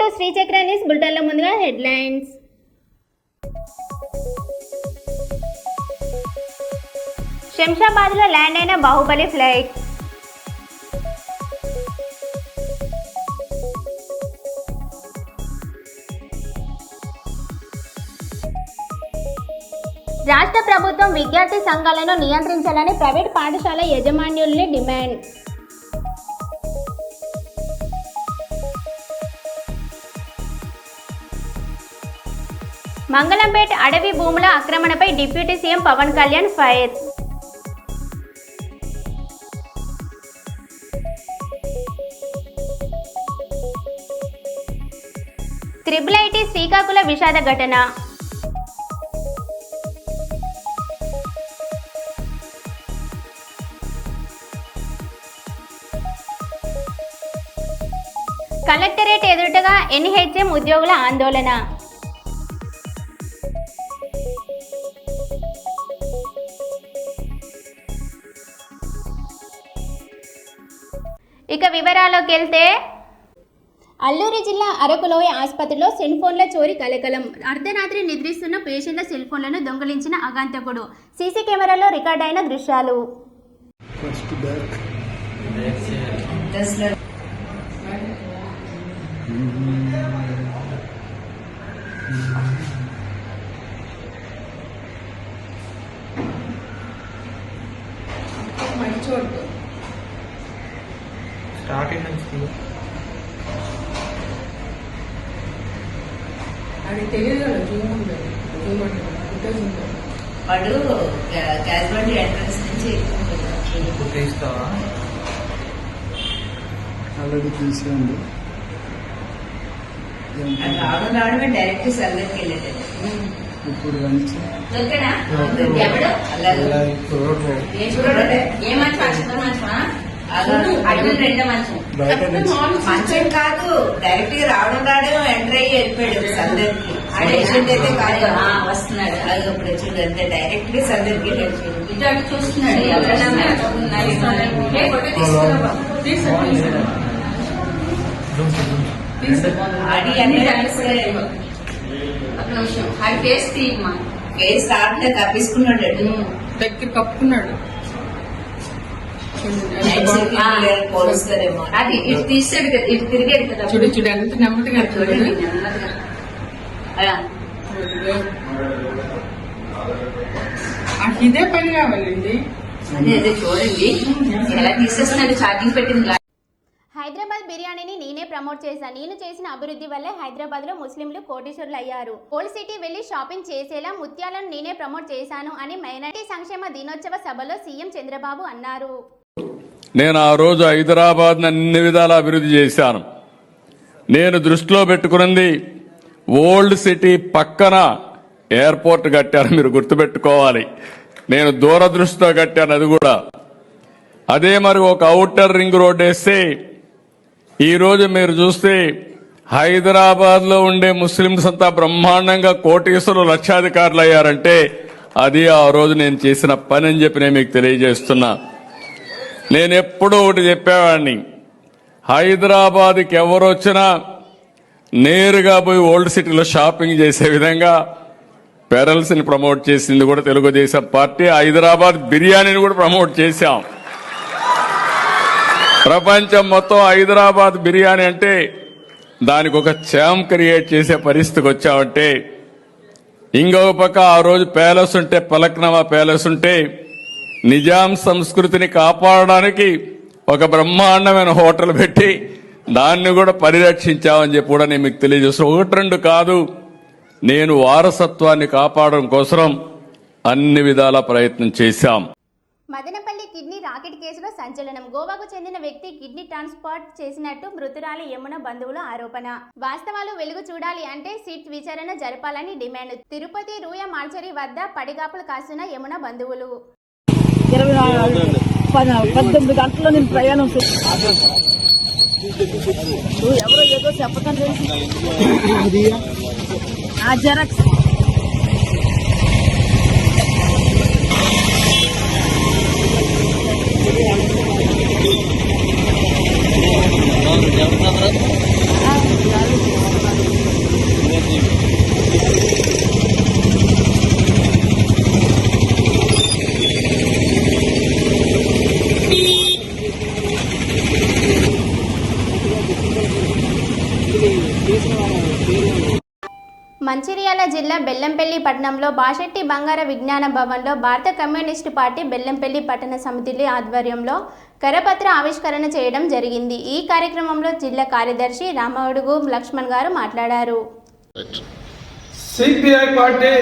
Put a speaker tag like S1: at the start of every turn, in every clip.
S1: To Sri Chakra news బులెటిన్లో ముందుగా headlines. శంషాబాద్లో land అయిన బాహుబలి ఫ్లైట్. రాష్ట్ర ప్రభుత్వం విద్యార్థి సంఘాలను నియంత్రించాలని ప్రైవేట్ పాఠశాల యాజమాన్యుల్ని డిమాండ్. మంగళంపేట అడవి భూముల ఆక్రమణపై deputy CM Pawan Kalyan fire. Triple IT శ్రీకాకుళ విషాద ఘటన. కలెక్టరేట్ ఎదురుటగా ఎన్హెచ్ఎం ఉద్యోగుల ఆందోళన. ఇక వివరాల్లోకి వెళ్తే అల్లూరి జిల్లా అరకులోయ ఆసుపత్రిలో సెల్ ఫోన్ల చోరీ కలకలం. అర్ధరాత్రి నిద్రిస్తున్న పేషెంట్ల సెల్ ఫోన్లను దొంగిలించిన అగాంతకుడు. సీసీ కెమెరాలో రికార్డైన దృశ్యాలు.
S2: ఫస్ట్
S3: సర్వర్కి వెళ్ళేది
S2: ఇప్పుడు
S3: మంచం. కాదు. డైరెక్ట్గా రావడం రావడం ఎంటర్ అయ్యి వెళ్ళిపోయాడు సందర్కి ఆ పేషెంట్ అయితే కాదు. వస్తున్నాడు. అది ఇప్పుడు చూడు అంతే. డైరెక్ట్గా సందర్కి వెళ్ళాడు. ఇటు అటు చూస్తున్నాడు. ఎవరైనా
S4: ఫేస్ తీయమ్మా
S3: రావట్లే తప్పించుకున్నాడు
S5: దగ్గర కప్పుకున్నాడు
S4: అది ఇటు తీసాడు కదా ఇటు తిరిగాడు కదా.
S5: చూడు చూడు ఎంత నెమ్మదిగా
S4: చూడండి
S5: చూడండి
S4: నెమ్మదిగా. అలా.
S5: నాకు ఇదే పని కావాలండి.
S4: అదే అదే చూడండి. ఎలా తీసేస్తున్నాడు ఛార్జింగ్ పెట్టింది గా-
S1: హైదరాబాద్ బిర్యానీని నేనే ప్రమోట్ చేశాను నేను చేసిన అభివృద్ధి వల్లే హైదరాబాద్లో ముస్లింలు కోటీశ్వరులు అయ్యారు ఓల్డ్ సిటీ వెళ్ళి షాపింగ్ చేసేలా ముత్యాలను నేనే ప్రమోట్ చేశాను అని మైనార్టీ సంక్షేమ దినోత్సవ సభలో సీఎం చంద్రబాబు అన్నారు.
S6: నేను ఆ రోజు హైదరాబాద్ అన్ని విధాల అభివృద్ధి చేశాను. నేను దృష్టిలో పెట్టుకున్నది ఓల్డ్ సిటీ పక్కన ఎయిర్పోర్ట్ కట్టాను మీరు గుర్తుపెట్టుకోవాలి. నేను దూరదృష్టితో కట్టాను అది కూడా. అదే మరి ఒక అవుటర్ రింగ్ రోడ్ వేస్తే ఈరోజు మీరు చూస్తే హైదరాబాద్లో ఉండే ముస్లింస్ అంతా బ్రహ్మాండంగా కోటీశ్వరులు లక్షాధికారులు అయ్యారంటే అది ఆ రోజు నేను చేసిన పని అని చెప్పి నేను మీకు తెలియజేస్తున్నా. నేను ఎప్పుడూ ఒకటి చెప్పేవాడిని. హైదరాబాద్కి ఎవరు వచ్చినా నేరుగా పోయి ఓల్డ్ సిటీలో షాపింగ్ చేసే విధంగా పెరల్స్ని ప్రమోట్ చేసింది కూడా తెలుగుదేశం పార్టీ. హైదరాబాద్ బిర్యానీని కూడా ప్రమోట్ చేశాం. ప్రపంచం మొత్తం హైదరాబాద్ బిర్యానీ అంటే దానికి ఒక ఛామ్ క్రియేట్ చేసే పరిస్థితికి వచ్చామంటే ఇంకొక పక్క ఆ రోజు ప్యాలెస్ ఉంటే పలక్నవా ప్యాలెస్ ఉంటే నిజాం సంస్కృతిని కాపాడడానికి ఒక బ్రహ్మాండమైన హోటల్ పెట్టి దాన్ని కూడా పరిరక్షించామని చెప్పి కూడా నేను మీకు తెలియజేస్తాను ఒకటి రెండు కాదు నేను వారసత్వాన్ని కాపాడడం కోసం అన్ని విధాల ప్రయత్నం చేశాం.
S1: మదనపల్లి కిడ్నీ రాకెట్ కేసులో సంచలనం. గోవాకు చెందిన వ్యక్తి కిడ్నీ ట్రాన్స్పోర్ట్ చేసినట్టు మృతురాలి యమున బంధువుల ఆరోపణ. వాస్తవాలు వెలుగు చూడాలి అంటే సిట్ విచారణ జరపాలని డిమాండ్. తిరుపతి రూయ మార్చరీ వద్ద పడిగాపులు కాస్తున్న యమున బంధువులు.
S7: పద్దెనిమిది గంటల్లో నేను ప్రయాణం ఎవరో ఏదో చెప్పకండి. ఆ జెరాక్స్ ఆ,
S1: మంచిర్యాల జిల్లా బెల్లంపల్లి పట్టణంలో బాషెట్టి బంగార విజ్ఞాన భవన్లో భారత కమ్యూనిస్టు పార్టీ బెల్లంపల్లి పట్టణ సమితి ఆధ్వర్యంలో కరపత్ర ఆవిష్కరణ చేయడం జరిగింది. ఈ కార్యక్రమంలో జిల్లా కార్యదర్శి రామడుగు లక్ష్మణ్ గారు మాట్లాడారు.
S8: సిపిఐ పార్టీ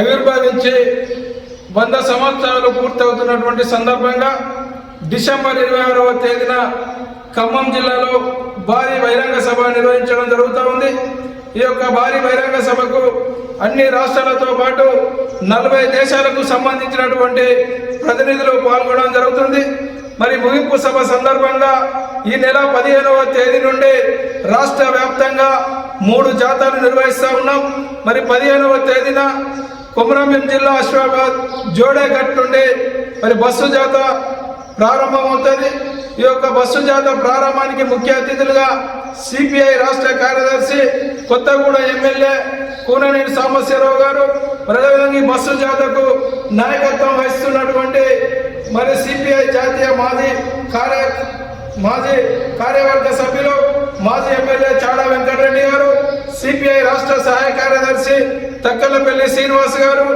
S8: ఆవిర్భావించి వంద సంవత్సరాలు పూర్తవుతున్నటువంటి సందర్భంగా డిసెంబర్ ఇరవై ఆరవ తేదీన ఖమ్మం జిల్లాలో భారీ బహిరంగ సభ నిర్వహించడం జరుగుతూ ఉంది. ఈ యొక్క భారీ బహిరంగ సభకు అన్ని రాష్ట్రాలతో పాటు నలభై దేశాలకు సంబంధించినటువంటి ప్రతినిధులు పాల్గొనడం జరుగుతుంది. మరి ముగింపు సభ సందర్భంగా ఈ నెల పదిహేనవ తేదీ నుండి రాష్ట్ర వ్యాప్తంగా మూడు జాతాలు నిర్వహిస్తా ఉన్నాం. మరి పదిహేనవ తేదీన కొమరంభీం జిల్లా అశ్వాబాద్ జోడేఘట్ నుండి మరి బస్సు జాత ప్రారంభమవుతుంది. ఈ యొక్క బస్సు జాత ప్రారంభానికి ముఖ్య అతిథులుగా సిపిఐ రాష్ట్ర కార్యదర్శి కొత్తగూడ ఎమ్మెల్యే కూననేని సాంబశివరావు గారు మరి బస్సు జాతకు నాయకత్వం వహిస్తున్నటువంటి మరి సిపిఐ జాతీయ మాజీ కార్య మాజీ కార్యవర్గ సభ్యులు మాజీ ఎమ్మెల్యే చాడా వెంకటరెడ్డి గారు సిపిఐ రాష్ట్ర సహాయ కార్యదర్శి తక్కలపల్లి శ్రీనివాస్ గారు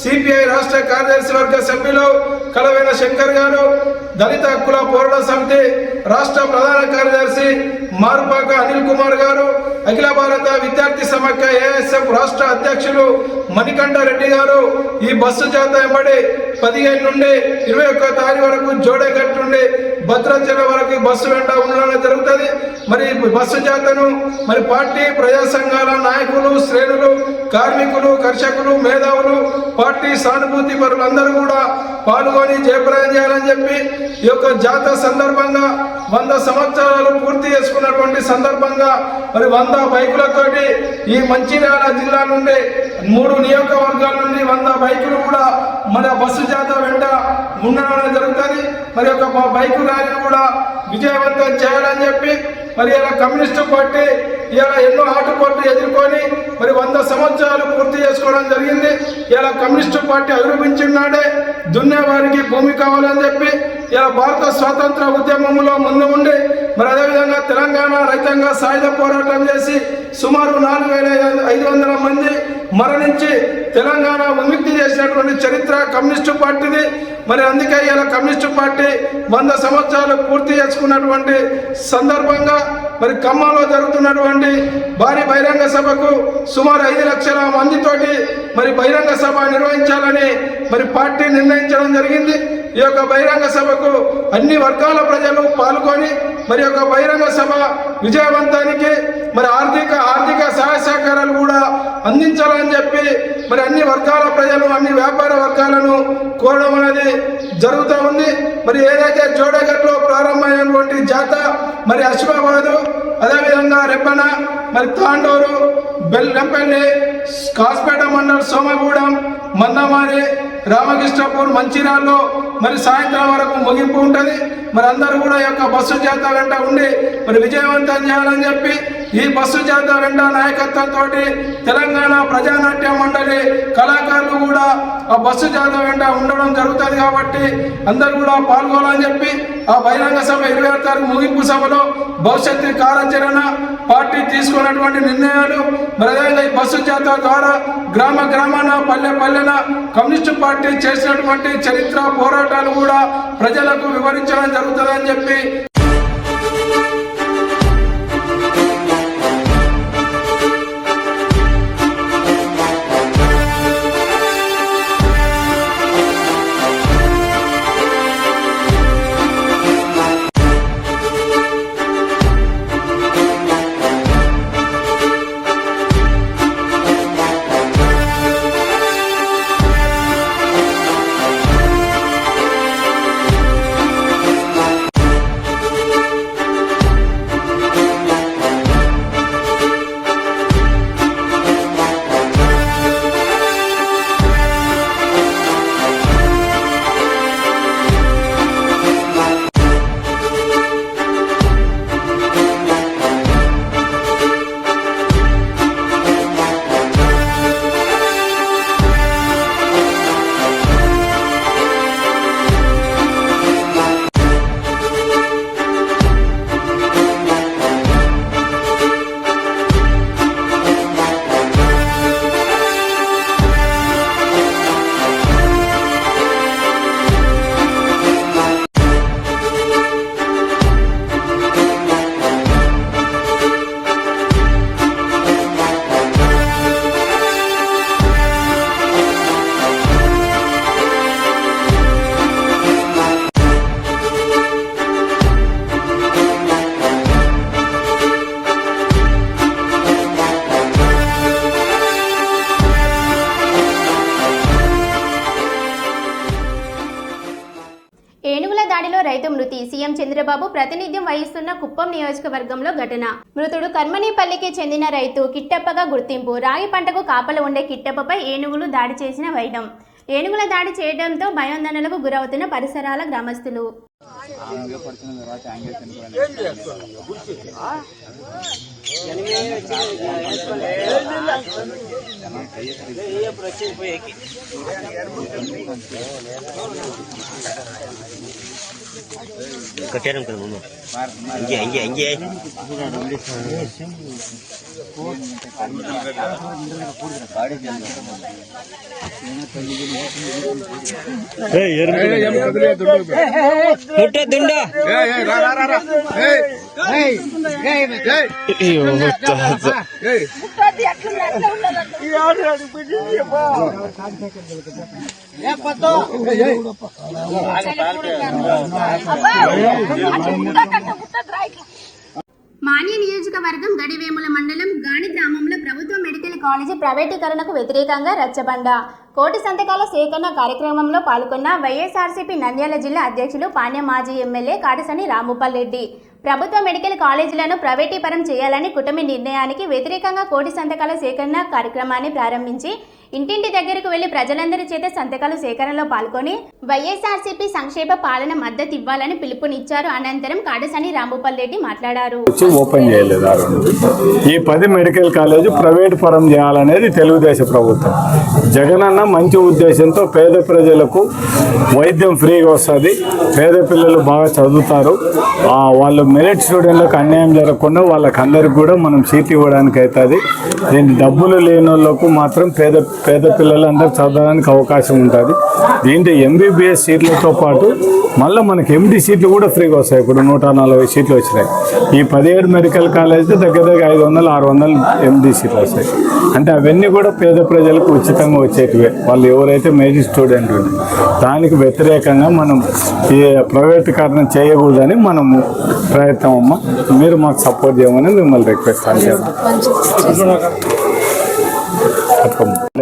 S8: సిపిఐ రాష్ట్ర కార్యదర్శి వర్గ సభ్యులు కలవైన శంకర్ గారు దళిత హక్కుల పోరాట సమితి రాష్ట్ర ప్రధాన కార్యదర్శి మార్పాక అనిల్ కుమార్ గారు అఖిల భారత విద్యార్థి సమాఖ్య ఏఎస్ఎఫ్ రాష్ట్ర అధ్యక్షులు మణికంఠ రెడ్డి గారు. ఈ బస్సు చేత ఎంబడి పదిహేను నుండి ఇరవై ఒక్క తారీఖు వరకు జోడేఘట్ నుండి భద్రాచలం వరకు బస్సు వెంట ఉండడం జరుగుతుంది. మరి బస్సు జాతను మరి పార్టీ ప్రజా సంఘాల నాయకులు శ్రేణులు కార్మికులు కర్షకులు మేధావులు పార్టీ సానుభూతి పరులందరూ కూడా పాల్గొని జయప్రదం చేయాలని చెప్పి ఈ యొక్క జాతర సందర్భంగా వంద సంవత్సరాలు పూర్తి చేసుకున్నటువంటి సందర్భంగా మరి వంద బైకులతోటి ఈ మంచిర్యాల జిల్లా నుండి మూడు నియోజకవర్గాల నుండి వంద బైకులు కూడా మన బస్సు జాతర వెంట ఉండడం జరుగుతుంది. మరి ఒక బైకు ర్యాలీ కూడా విజయవంతం చేయాలని చెప్పి మరి ఇలా కమ్యూనిస్టు పార్టీ ఇలా ఎన్నో ఆటుపోట్లు ఎదుర్కొని మరి వంద సంవత్సరాలు పూర్తి చేసుకోవడం జరిగింది. ఇలా కమ్యూనిస్టు పార్టీ అభిరూపించినాడే దున్నేవారికి భూమి కావాలని చెప్పి ఇలా భారత స్వాతంత్ర ఉద్యమంలో ముందు ఉండి మరి అదేవిధంగా తెలంగాణ రైతాంగ సాయుధ పోరాటం చేసి సుమారు నాలుగు వేల ఐదు వందల మంది మరణించి తెలంగాణ విముక్తి చేసినటువంటి చరిత్ర కమ్యూనిస్టు పార్టీది. మరి అందుకే ఇలా కమ్యూనిస్టు పార్టీ వంద సంవత్సరాలు పూర్తి చేసుకున్నటువంటి సందర్భంగా మరి ఖమ్మంలో జరుగుతున్నటువంటి భారీ బహిరంగ సభకు సుమారు ఐదు లక్షల మందితోటి మరి బహిరంగ సభ నిర్వహించాలని మరి పార్టీ నిర్ణయించడం జరిగింది. ఈ యొక్క బహిరంగ సభకు అన్ని వర్గాల ప్రజలు పాల్గొని మరి యొక్క బహిరంగ సభ విజయవంతానికి మరి ఆర్థిక ఆర్థిక సహాయ సహకారాలు కూడా అందించాలని చెప్పి మరి అన్ని వర్గాల ప్రజలు అన్ని వ్యాపార వర్గాలను కోరడం అనేది జరుగుతూ ఉంది. మరి ఏదైతే జోడగట్లో ప్రారంభమైనటువంటి జాత మరి అశ్వాబాదు అదేవిధంగా రెప్పన మరి తాండూరు బెల్లంపల్లి కాస్పేట మండల్ సోమగూడెం మందమారి రామకృష్ణపూర్ మంచిర్యాలలో మరి సాయంత్రం వరకు ముగింపు ఉంటుంది. మరి అందరూ కూడా యొక్క బస్సు చేత వెంట ఉండి మరి విజయవంతం చేయాలని చెప్పి ఈ బస్సు జాత వెంట నాయకత్వంతో తెలంగాణ ప్రజానాట్య మండలి కళాకారులు కూడా ఆ బస్సు జాత వెంట ఉండడం జరుగుతుంది కాబట్టి అందరూ కూడా పాల్గొనాలని చెప్పి ఆ బహిరంగ సభ ఇరవై ఆరు తారీఖు ముగింపు సభలో భవిష్యత్తు కార్యాచరణ పార్టీ తీసుకున్నటువంటి నిర్ణయాలు. ప్రధానంగా ఈ బస్సు జాతర ద్వారా గ్రామ గ్రామాన పల్లె పల్లెన కమ్యూనిస్టు పార్టీ చేసినటువంటి చరిత్ర పోరాటాలు కూడా ప్రజలకు వివరించడం జరుగుతుందని చెప్పి రైతు మృతి.
S1: సీఎం చంద్రబాబు ప్రాతినిధ్యం వహిస్తున్న కుప్పం నియోజకవర్గంలో ఘటన. మృతుడు కర్మనీపల్లికి చెందిన రైతు కిట్టప్పగా గుర్తింపు. రాగి పంటకు కాపలు ఉండే కిట్టప్పపై ఏనుగులు దాడి చేసిన వైనం ఏనుగుల దాడి చేయడంతో భయోందనలకు గురవుతున్న పరిసరాల గ్రామస్తులు.
S9: கட்டியாரம் கிளம்பு இங்கே இங்கே இங்கே. துண்டா
S1: మాన్య నియోజకవర్గం గడివేముల మండలం గాని గ్రామంలో ప్రభుత్వ మెడికల్ కాలేజీ ప్రైవేటీకరణకు వ్యతిరేకంగా రచ్చబండ. కోటి సంతకాల సేకరణ కార్యక్రమంలో పాల్గొన్న వైఎస్ఆర్సీపీ నంద్యాల జిల్లా అధ్యక్షులు పాణ్య మాజీ ఎమ్మెల్యే కాటసని రాముపాల్ రెడ్డి. ప్రభుత్వ మెడికల్ కాలేజీలను ప్రైవేటీపరం చేయాలని కుటుంబ నిర్ణయానికి వ్యతిరేకంగా కోటి సంతకాల సేకరణ కార్యక్రమాన్ని ప్రారంభించి ఇంటింటి దగ్గరకు వెళ్ళి ప్రజలందరి చేత సంతకాలు సేకరణలో పాల్గొని వైఎస్ఆర్సీపీ సంక్షేమ పాలన మద్దతు ఇవ్వాలని పిలుపునిచ్చారు. అనంతరం కాడసాని రాంభూపాల్ రెడ్డి మాట్లాడారు.
S10: వచ్చి ఓపెన్ చేయలేదు ఈ పది మెడికల్ కాలేజ్ ప్రైవేట్ పరం చేయాలనేది తెలుగుదేశం ప్రభుత్వం. జగనన్న మంచి ఉద్దేశంతో పేద ప్రజలకు వైద్యం ఫ్రీగా వస్తుంది. పేద పిల్లలు బాగా చదువుతారు. వాళ్ళు మెరిట్ స్టూడెంట్లకు అన్యాయం జరగకుండా వాళ్ళకి అందరికి కూడా మనం సీట్ ఇవ్వడానికి అవుతుంది దీని డబ్బులు లేని వాళ్ళకు మాత్రం పేద పేద పిల్లలు అందరూ చదవడానికి అవకాశం ఉంటుంది. దీంట్లో ఎంబీబీఎస్ సీట్లతో పాటు మళ్ళీ మనకి ఎండి సీట్లు కూడా ఫ్రీగా వస్తాయి. ఇప్పుడు నూట నలభై సీట్లు వచ్చినాయి. ఈ పదిహేడు మెడికల్ కాలేజ్ దగ్గర దగ్గర ఐదు వందలు ఆరు వందలు ఎండి సీట్లు వస్తాయి. అంటే అవన్నీ కూడా పేద ప్రజలకు ఉచితంగా వచ్చేటివే. వాళ్ళు ఎవరైతే మేజర్ స్టూడెంట్ దానికి వ్యతిరేకంగా మనం ఈ ప్రైవేటీకరణ చేయకూడదని మనము ప్రయత్నం అమ్మ. మీరు మాకు సపోర్ట్ చేయమని మిమ్మల్ని రిక్వెస్ట్ చేస్తాం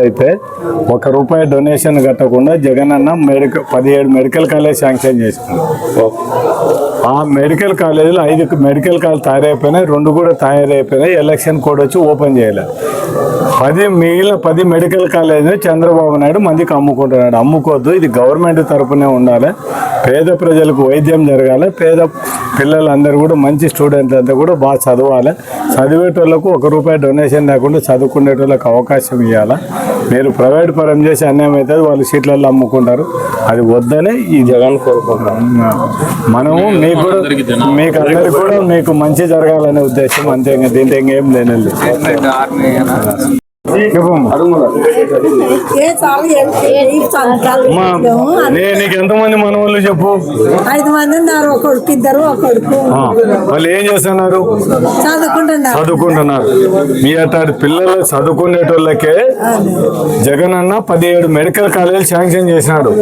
S10: అయితే ఒక రూపాయి డొనేషన్ కట్టకుండా జగన్ అన్న మెడికల్ పదిహేడు మెడికల్ కాలేజ్ శాంక్షన్ చేసుకున్నాం ఆ మెడికల్ కాలేజీలో ఐదు మెడికల్ కాలేజ్ తయారైపోయినాయి రెండు కూడా తయారైపోయినాయి ఎలక్షన్ కోడ్ వచ్చి ఓపెన్ చేయలే. పది మిగిలిన పది మెడికల్ కాలేజీని చంద్రబాబు నాయుడు మందికి అమ్ముకుంటున్నాడు. అమ్ముకోవద్దు ఇది గవర్నమెంట్ తరపునే ఉండాలి. పేద ప్రజలకు వైద్యం జరగాలి. పేద పిల్లలందరూ కూడా మంచి స్టూడెంట్ అంతా కూడా బాగా చదవాలి. చదివేటోళ్ళకు ఒక రూపాయి డొనేషన్ లేకుండా చదువుకునేటోళ్ళకి అవకాశం ఇవ్వాలి మీరు ప్రైవేట్ పరం చేసి అన్యాయం అవుతుంది. వాళ్ళు సీట్లలో అమ్ముకుంటారు. అది వద్దనే ఈ జగన్ కోరుకుంటాం మనము మీకు కూడా మీకు అందరికి కూడా మీకు మంచి జరగాలనే ఉద్దేశం. అంతే ఇంకా దీంట్లో ఇంకేం లేనండి నీకు ఎంతమంది మనవాళ్ళు చెప్పు.
S7: ఐదు మంది ఉన్నారు ఒక కొడుకు ఇద్దరు ఒక కొడుకు.
S10: వాళ్ళు ఏం చేస్తున్నారు?
S7: చదువుకుంటున్నారు.
S10: చదువుకుంటున్నారు. మీ అట్లాంటి పిల్లలు చదువుకునేటోళ్ళకే జగన్ అన్న పదిహేడు మెడికల్ కాలేజీలు శాంక్షన్ చేసినాడు.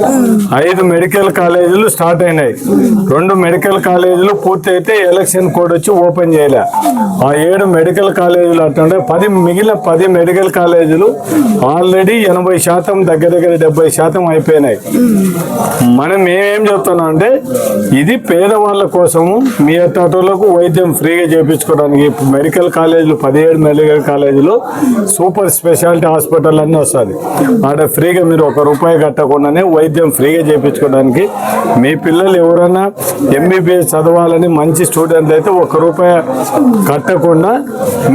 S10: ఐదు మెడికల్ కాలేజీలు స్టార్ట్ అయినాయి. రెండు మెడికల్ కాలేజీలు పూర్తి అయితే ఎలక్షన్ కోడ్ వచ్చి ఓపెన్ చేయలే. ఆ ఏడు మెడికల్ కాలేజీలు అట్టుంటే పది మిగిలిన పది మెడికల్ కాలేజీలు ఆల్రెడీ ఎనభై శాతం దగ్గర దగ్గర డెబ్బై శాతం అయిపోయినాయి. మనం ఏమేం చెప్తున్నాం అంటే ఇది పేదవాళ్ళ కోసము మీ అట్టాటోళ్ళకు వైద్యం ఫ్రీగా చేయించుకోవడానికి మెడికల్ కాలేజీలు పదిహేడు మెడికల్ కాలేజీలు సూపర్ స్పెషాలిటీ హాస్పిటల్ అన్నీ వస్తుంది ఆడ ఫ్రీగా మీరు ఒక రూపాయి కట్టకుండానే వైద్యం ఫ్రీగా చేయించుకోవడానికి మీ పిల్లలు ఎవరైనా ఎంబీబీఎస్ చదవాలని మంచి స్టూడెంట్ అయితే ఒక రూపాయి కట్టకుండా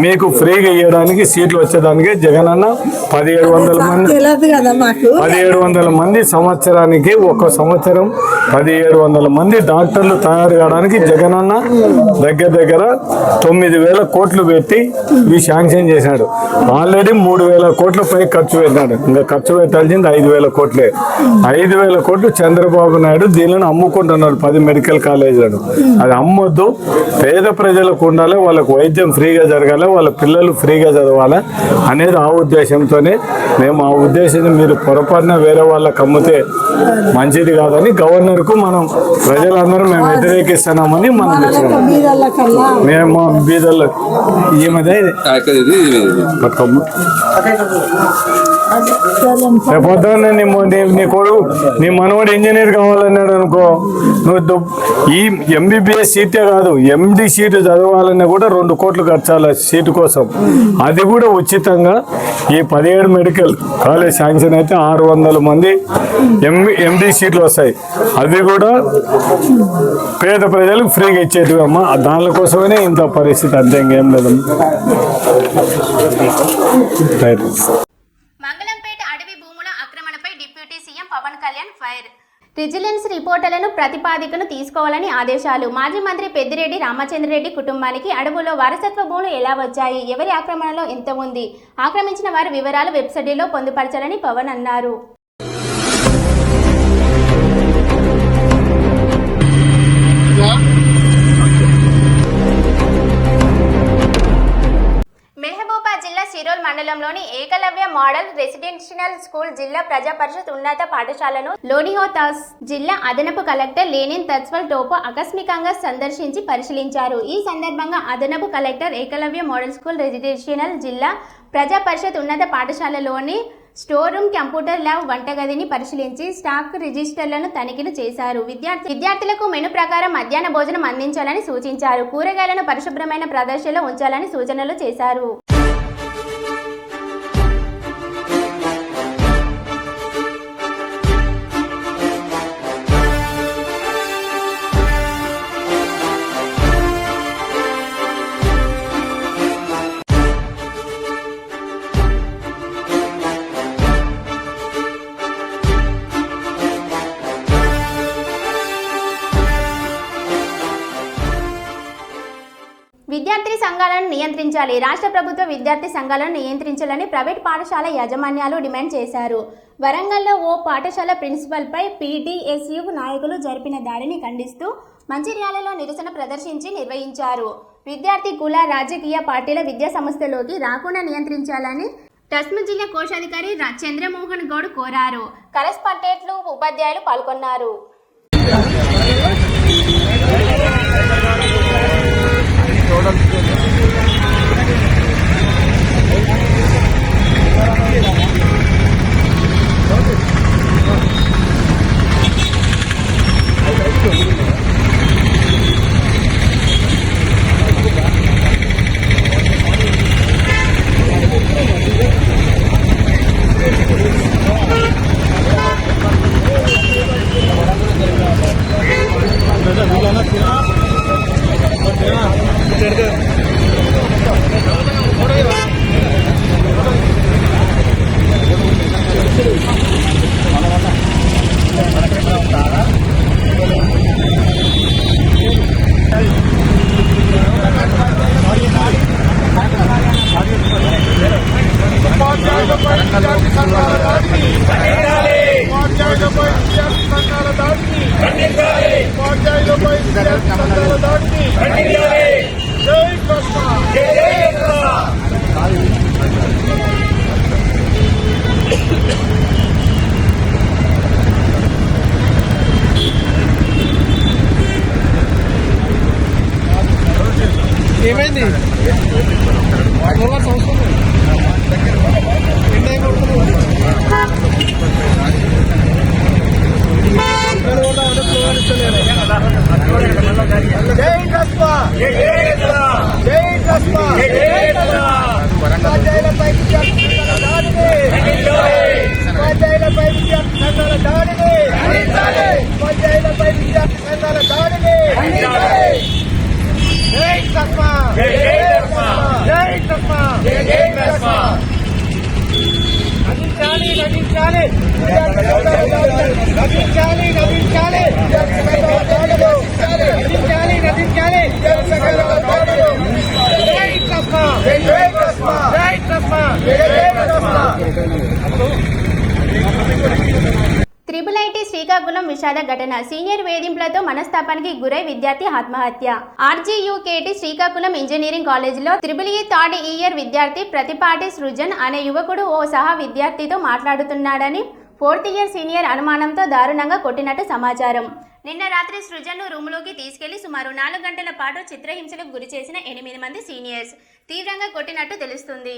S10: మీకు ఫ్రీగా ఇవ్వడానికి సీట్లు వచ్చేదానికే జగన్ అన్న పదిహేడు వందల మంది
S7: తెలియదు కదా మాకు.
S10: పదిహేడు వందల మంది సంవత్సరానికి ఒక సంవత్సరం పదిహేడు వందల మంది డాక్టర్లు తయారు కావడానికి జగనన్న దగ్గర దగ్గర తొమ్మిది వేల కోట్లు పెట్టి ఇవి శాంక్షన్ చేశాడు. ఆల్రెడీ మూడు వేల కోట్ల పై ఖర్చు పెట్టాడు. ఇంకా ఖర్చు పెట్టాల్సింది ఐదు వేల కోట్లే. ఐదు వేల కోట్లు చంద్రబాబు నాయుడు దీనిని అమ్ముకుంటున్నాడు పది మెడికల్ కాలేజీలను. అది అమ్మొద్దు. పేద ప్రజలకు ఉండాలి వాళ్ళకు వైద్యం ఫ్రీగా జరగాలి వాళ్ళ పిల్లలు ఫ్రీగా చదవాలి అనేది ఆ ఉద్దేశంతోనే మేము ఆ ఉద్దేశాన్ని మీరు పొరపాటున వేరే వాళ్ళకి అమ్మితే మంచిది కాదని గవర్నర్కు మనం ప్రజలందరూ మేము వ్యతిరేకిస్తున్నామని మనం మేము మా బీదల్లో ఈమెదే పట్టుకోమ్మ నీ నీ- కొడుకు నీ మనవాడు ఇంజనీర్ కావాలన్నాడు అనుకో నువ్వు ఈ ఎంబీబీఎస్ సీటే కాదు ఎండి సీటు చదవాలన్నా కూడా రెండు కోట్లు ఖర్చాలి సీటు కోసం. అది కూడా ఉచితంగా ఈ పదిహేడు మెడికల్ కాలేజ్ శాంక్షన్ అయితే ఆరు వందల మంది ఎంబీ ఎండి సీట్లు వస్తాయి. అవి కూడా పేద ప్రజలకు ఫ్రీగా ఇచ్చేటివి అమ్మా. దానికోసమనే ఇంత పరిస్థితి అంతే ఇంకేం లేదు రైట్
S1: మంగళంపేట అడవి భూముల ఆక్రమణపై deputy CM Pawan Kalyan fire vigilance రిపోర్టులను ప్రతిపాదికను తీసుకోవాలని ఆదేశాలు. మాజీ మంత్రి పెద్దిరెడ్డి రామచంద్రరెడ్డి కుటుంబానికి అడవులో వారసత్వ భూములు ఎలా వచ్చాయి? ఎవరి ఆక్రమణలో ఎంత ఉంది? ఆక్రమించిన వారి వివరాలు వెబ్సైట్లో పొందుపరచాలని పవన్ అన్నారు. మండలంలోని ఏకలవ్య మోడల్ రెసిడెన్షియల్ స్కూల్ జిల్లా ప్రజా పరిషత్ ఉన్నత పాఠశాలను లోనిహోతాస్ జిల్లా అదనపు కలెక్టర్ లేనిన్ తత్వల్ టోపో ఆకస్మికంగా సందర్శించి పరిశీలించారు. ఈ సందర్భంగా అదనపు collector Ekalavya model school residential జిల్లా ప్రజా పరిషత్ ఉన్నత పాఠశాలలోని స్టోర్ రూమ్ కంప్యూటర్ ల్యాబ్ వంటగదిని పరిశీలించి స్టాక్ రిజిస్టర్లను తనిఖీలు చేశారు. విద్యార్థి విద్యార్థులకు మెను ప్రకారం మధ్యాహ్న భోజనం అందించాలని సూచించారు. కూరగాయలను పరిశుభ్రమైన ప్రదర్శనలో ఉంచాలని సూచనలు చేశారు. నియంత్రించాలి రాష్ట్ర ప్రభుత్వ విద్యార్థి సంఘాలను నియంత్రించాలని ప్రైవేట్ పాఠశాల యాజమాన్యాలు డిమాండ్ చేశారు. వరంగల్లో ఓ పాఠశాల ప్రిన్సిపల్పై పీడీఎస్యు నాయకులు జరిపిన దాడిని ఖండిస్తూ మంచిర్యాలలో నిరసన ప్రదర్శించి నిర్వహించారు. విద్యార్థి కుల రాజకీయ పార్టీల విద్యా సంస్థలోకి రాకుండా నియంత్రించాలని టస్మ జిల్లా కోశాధికారి చంద్రమోహన్ గౌడ్ కోరారు. కరస్పాండెంట్లు ఉపాధ్యాయులు పాల్గొన్నారు. శ్రీకాకుళం విషాద ఘటన. సీనియర్ వేధింపులతో మనస్తాపానికి గురై విద్యార్థి ఆత్మహత్య. ఆర్జీయూకేటి శ్రీకాకుళం ఇంజనీరింగ్ కాలేజీలో త్రిబుల్ ఈ థర్డ్ ఇయర్ విద్యార్థి ప్రతిపాటి సృజన్ అనే యువకుడు ఓ సహా విద్యార్థితో మాట్లాడుతున్నాడని ఫోర్త్ ఇయర్ సీనియర్ అనుమానంతో దారుణంగా కొట్టినట్టు సమాచారం. నిన్న రాత్రి సృజన్ను రూములోకి తీసుకెళ్ళి సుమారు నాలుగు గంటల పాటు చిత్రహింసలకు గురి చేసిన ఎనిమిది మంది సీనియర్స్. తీవ్రంగా కొట్టినట్టు తెలుస్తుంది.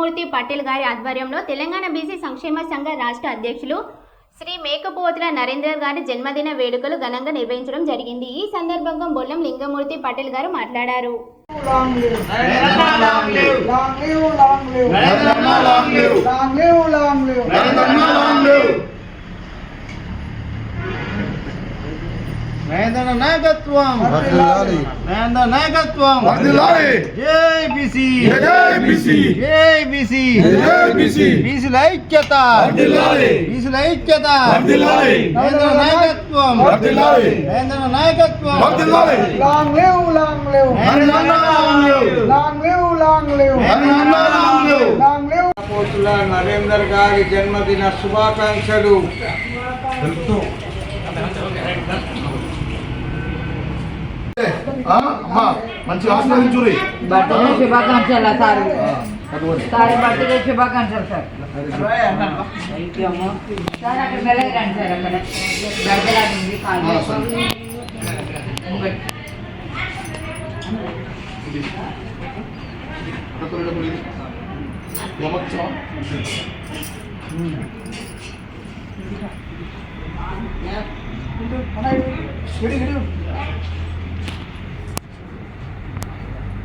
S1: లింగమూర్తి పటేల్ గారి ఆధ్వర్యంలో తెలంగాణ బీసీ సంక్షేమ సంఘ రాష్ట్ర అధ్యక్షులు శ్రీ మేకపోతుల నరేందర్ గారి జన్మదిన వేడుకలు ఘనంగా నిర్వహించడం జరిగింది. ఈ సందర్భంగా బొల్లం లింగమూర్తి పటేల్ గారు మాట్లాడారు.
S7: Long live. Long live. Long live long
S9: Mahendra నాయకత్వం. మహేంద్ర నాయకత్వం. జై బీసీ
S2: జై బీసీ.
S9: జై బీసీ
S2: జై బీసీ.
S9: బీసీల ఐక్యత. బీసీల ఐక్యత
S2: వర్ధిల్లాలి.
S9: మహేంద్ర నాయకత్వం
S2: వర్ధిల్లాలి.
S9: మహేంద్ర నాయకత్వం
S2: వర్ధిల్లాలి.
S7: Long live long live
S9: Mahendra నాయకత్వం.
S7: Long live long live
S9: Mahendra నాయకత్వం.
S7: లాంగ్ లివ్
S8: పోతుల నరేందర్ గారి జన్మదిన శుభాకాంక్షలు
S9: అమ్మా మంచి ఆశీర్వదించురి
S7: బర్త్డే శుభాకాంక్షలు సార్ సార్ బర్త్డే శుభాకాంక్షలు సార్ సార్ అక్కడ మెల్లగా రండి సార్ అక్కడ గడపలాగింది కాదు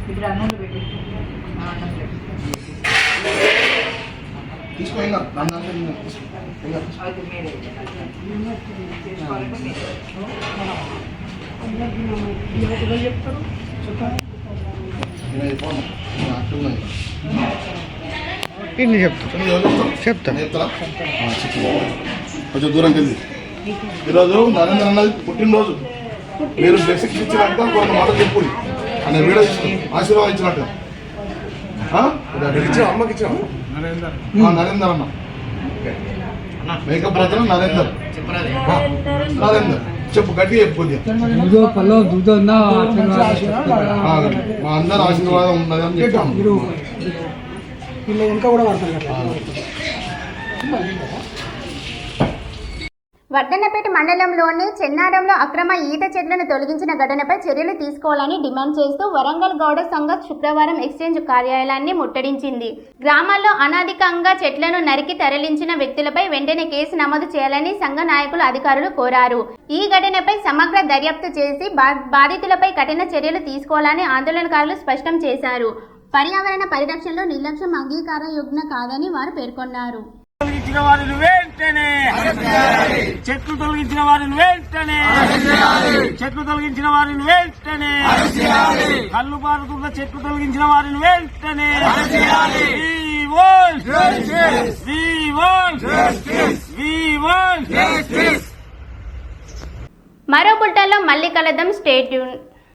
S7: ఇప్పుడు అన్నంలో పెట్టి
S9: తీసుకోయిందా
S7: అది మీరే చేసుకోవాలంటే మీరే
S9: ఇన్ని చెప్తా. చెప్తా. కొంచెం దూరం వెళ్ళి ఈరోజు నరేంద్ర అన్నది పుట్టినరోజు. మీరు బ్లెస్సింగ్స్ ఇచ్చినట్టు కొన్ని మాటలు చెప్పు అనే వీడియో ఇచ్చిన ఆశీర్వాదం ఇచ్చినట్టు అమ్మకి ఇచ్చిన. నరేందర్ అన్న. మేకప్ రచన నరేందర్. నరేందర్. చెప్పు గట్టిగా చెప్పు మా అందరి ఆశీర్వాదం ఉన్నది అని చెప్పాము
S1: వర్ధన్నపేట మండలంలోని చెన్నారంలో అక్రమ ఈత చెట్లను తొలగించిన ఘటనపై చర్యలు తీసుకోవాలని డిమాండ్ చేస్తూ వరంగల్ గౌడ సంఘ శుక్రవారం ఎక్స్చేంజ్ కార్యాలయాన్ని ముట్టడించింది. గ్రామాల్లో అనాధికంగా చెట్లను నరికి తరలించిన వ్యక్తులపై వెంటనే కేసు నమోదు చేయాలని సంఘ నాయకులు అధికారులు కోరారు. ఈ ఘటనపై సమగ్ర దర్యాప్తు చేసి బా- బాధితులపై కఠిన చర్యలు తీసుకోవాలని ఆందోళనకారులు స్పష్టం చేశారు. పర్యావరణ పరిరక్షణలో నిర్లక్ష్యం అంగీకారయోగ్యం కాదని వారు పేర్కొన్నారు.
S9: తొలగించిన వారిని వెంటనే. చెట్లు తొలగించిన వారిని వెంటనే. చెట్లు తొలగించిన వారిని వెంటనే. కళ్ళు పారుతున్న చెట్లు తొలగించిన వారిని వెంటనే.
S1: మరో బుట్టలో మళ్ళీ కలదాం స్టేట్